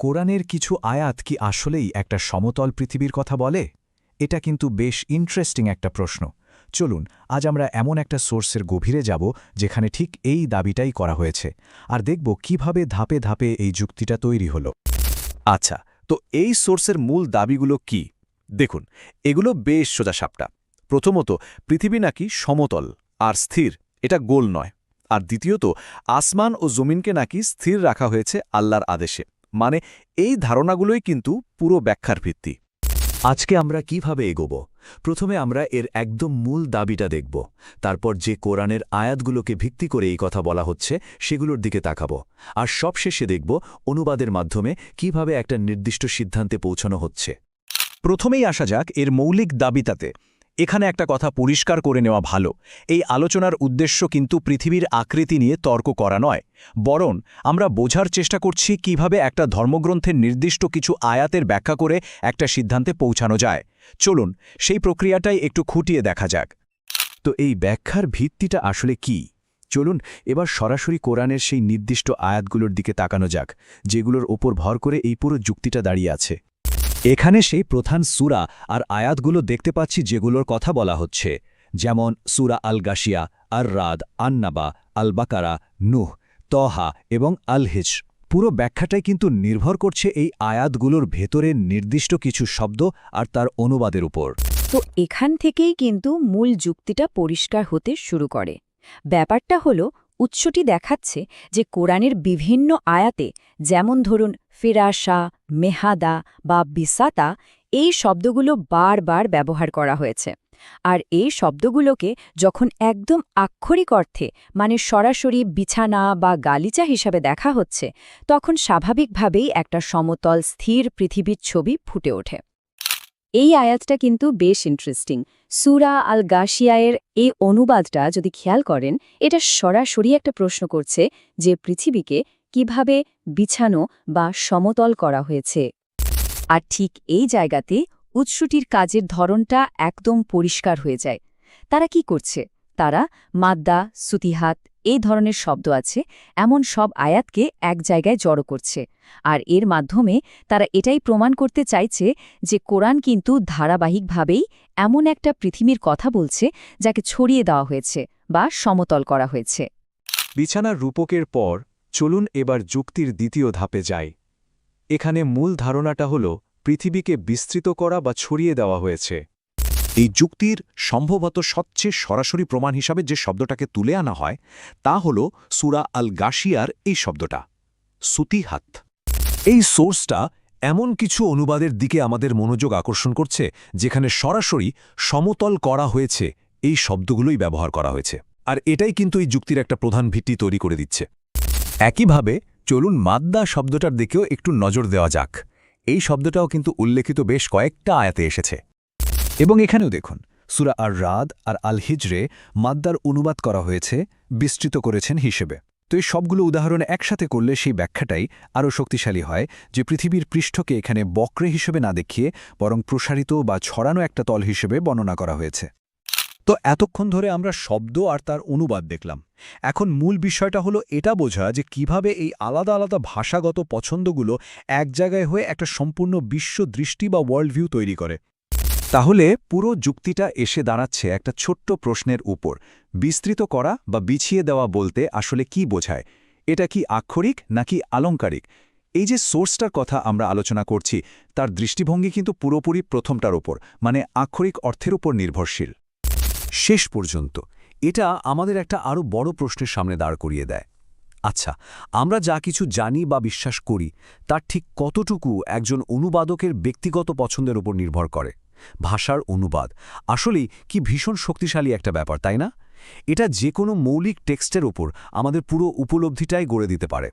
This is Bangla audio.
কোরআনের কিছু আয়াত কি আসলেই একটা সমতল পৃথিবীর কথা বলে? এটা কিন্তু বেশ ইন্টারেস্টিং একটা প্রশ্ন। চলুন, আজ আমরা এমন একটা সোর্সের গভীরে যাব যেখানে ঠিক এই দাবিটাই করা হয়েছে। আর দেখব কীভাবে ধাপে ধাপে এই যুক্তিটা তৈরি হলো। আচ্ছা তো এই সোর্সের মূল দাবিগুলো কি? দেখুন, এগুলো বেশ সোজাসাপটা। প্রথমত, পৃথিবী নাকি সমতল আর স্থির, এটা গোল নয়। আর দ্বিতীয়ত, আসমান ও জমিনকে নাকি স্থির রাখা হয়েছে আল্লাহর আদেশে। মানে এই ধারণাগুলোই কিন্তু পুরো ব্যাখ্যার ভিত্তি। আজকে আমরা কীভাবে এগোব? প্রথমে আমরা এর একদম মূল দাবিটা দেখব। তারপর যে কোরআনের আয়াতগুলোকে ভিত্তি করে এই কথা বলা হচ্ছে, সেগুলোর দিকে তাকাব। আর সবশেষে দেখব অনুবাদের মাধ্যমে কীভাবে একটা নির্দিষ্ট সিদ্ধান্তে পৌঁছানো হচ্ছে। প্রথমেই আসা যাক এর মৌলিক দাবিতাতে এখানে একটা কথা পরিষ্কার করে নেওয়া ভালো। এই আলোচনার উদ্দেশ্য কিন্তু পৃথিবীর আকৃতি নিয়ে তর্ক করা নয়। বরং আমরা বোঝার চেষ্টা করছি কীভাবে একটা ধর্মগ্রন্থের নির্দিষ্ট কিছু আয়াতের ব্যাখ্যা করে একটা সিদ্ধান্তে পৌঁছানো যায়। চলুন, সেই প্রক্রিয়াটাই একটু খুঁটিয়ে দেখা যাক। তো এই ব্যাখ্যার ভিত্তিটা আসলে কি? চলুন, এবার সরাসরি কোরআনের সেই নির্দিষ্ট আয়াতগুলোর দিকে তাকানো যাক, যেগুলোর ওপর ভর করে এই পুরো যুক্তিটা দাঁড়িয়ে আছে। এখানে সেই প্রধান সুরা আর আয়াতগুলো দেখতে পাচ্ছি যেগুলোর কথা বলা হচ্ছে। যেমন সুরা আল গাশিয়া আর রাদ আন্নাবা আল বাকারা নুহ, তহা এবং আল হিজ পুরো ব্যাখ্যাটাই কিন্তু নির্ভর করছে এই আয়াতগুলোর ভেতরে নির্দিষ্ট কিছু শব্দ আর তার অনুবাদের উপর। তো এখান থেকেই কিন্তু মূল যুক্তিটা পরিষ্কার হতে শুরু করে। ব্যাপারটা হল, উৎসটি দেখাচ্ছে যে কোরআনের বিভিন্ন আয়াতে, যেমন ধরুন ফিরাসা, মেহাদা বা বিসাতা এই শব্দগুলো বারবার ব্যবহার করা হয়েছে। আর এই শব্দগুলোকে যখন একদম আক্ষরিক অর্থে মানে সরাসরি বিছানা বা গালিচা হিসাবে দেখা হচ্ছে, তখন স্বাভাবিকভাবেই একটা সমতল, স্থির পৃথিবীর ছবি ফুটে ওঠে। এই আয়াতটা কিন্তু বেশ ইন্টারেস্টিং সুরা আল গাশিয়ায়ের এই অনুবাদটা যদি খেয়াল করেন, এটা সরাসরি একটা প্রশ্ন করছে যে পৃথিবীকে কীভাবে বিছানো বা সমতল করা হয়েছে। আর ঠিক এই জায়গাতে উৎসটির কাজের ধরনটা একদম পরিষ্কার হয়ে যায়। তারা কি করছে? তারা মাদ্দা, সুতিহাত, এই ধরনের শব্দ আছে, এমন সব আয়াতকে এক জায়গায় জড়ো করছে। আর এর মাধ্যমে তারা এটাই প্রমাণ করতে চাইছে যে কোরআন কিন্তু ধারাবাহিকভাবেই এমন একটা পৃথিবীর কথা বলছে, যাকে ছড়িয়ে দেওয়া হয়েছে বা সমতল করা হয়েছে। বিছানার রূপকের পর চলুন এবার যুক্তির দ্বিতীয় ধাপে যাই। এখানে মূল ধারণাটা হল, পৃথিবীকে বিস্তৃত করা বা ছড়িয়ে দেওয়া হয়েছে। এই যুক্তির সম্ভবত সবচেয়ে সরাসরি প্রমাণ হিসাবে যে শব্দটাকে তুলে আনা হয়, তা হল সুরা আল গাশিয়ার এই শব্দটা, সুতিহাত। এই সোর্সটা এমন কিছু অনুবাদের দিকে আমাদের মনোযোগ আকর্ষণ করছে, যেখানে সরাসরি সমতল করা হয়েছে, এই শব্দগুলোই ব্যবহার করা হয়েছে। আর এটাই কিন্তু এই যুক্তির একটা প্রধান ভিত্তি তৈরি করে দিচ্ছে। একইভাবে চলুন মাদ্দা শব্দটার দিকেও একটু নজর দেওয়া যাক। এই শব্দটাও কিন্তু উল্লেখিত বেশ কয়েকটা আয়াতে এসেছে। এবং এখানেও দেখুন, সুরা আর রাদ আর আল হিজরে মাদ্দার অনুবাদ করা হয়েছে, বিস্তৃত করেছেন হিসেবে। তো এই সবগুলো উদাহরণ একসাথে করলে সেই ব্যাখ্যাটাই আরও শক্তিশালী হয় যে পৃথিবীর পৃষ্ঠকে এখানে বক্রে হিসেবে না দেখিয়ে, বরং প্রসারিত বা ছড়ানো একটা তল হিসেবে বর্ণনা করা হয়েছে। তো এতক্ষণ ধরে আমরা শব্দ আর তার অনুবাদ দেখলাম। এখন মূল বিষয়টা হলো এটা বোঝা যে কীভাবে এই আলাদা আলাদা ভাষাগত পছন্দগুলো এক জায়গায় হয়ে একটা সম্পূর্ণ বিশ্ব দৃষ্টি বা ওয়ার্ল্ড ভিউ তৈরি করে। তাহলে পুরো যুক্তিটা এসে দাঁড়াচ্ছে একটা ছোট্ট প্রশ্নের উপর। বিস্তৃত করা বা বিছিয়ে দেওয়া বলতে আসলে কি বোঝায়? এটা কি আক্ষরিক নাকি আলংকারিক এই যে সোর্সটার কথা আমরা আলোচনা করছি, তার দৃষ্টিভঙ্গি কিন্তু পুরোপুরি প্রথমটার ওপর মানে আক্ষরিক অর্থের উপর নির্ভরশীল। শেষ পর্যন্ত। এটা আমাদের একটা আরও বড় প্রশ্নের সামনে দাঁড় করিয়ে দেয়। আচ্ছা আমরা যা কিছু জানি বা বিশ্বাস করি, তার ঠিক কতটুকু একজন অনুবাদকের ব্যক্তিগত পছন্দের উপর নির্ভর করে? ভাষার অনুবাদ। আসলেই কি ভীষণ শক্তিশালী একটা ব্যাপার, তাই না? এটা যে কোনো মৌলিক টেক্সটের ওপর আমাদের পুরো উপলব্ধিটাই গড়ে দিতে পারে।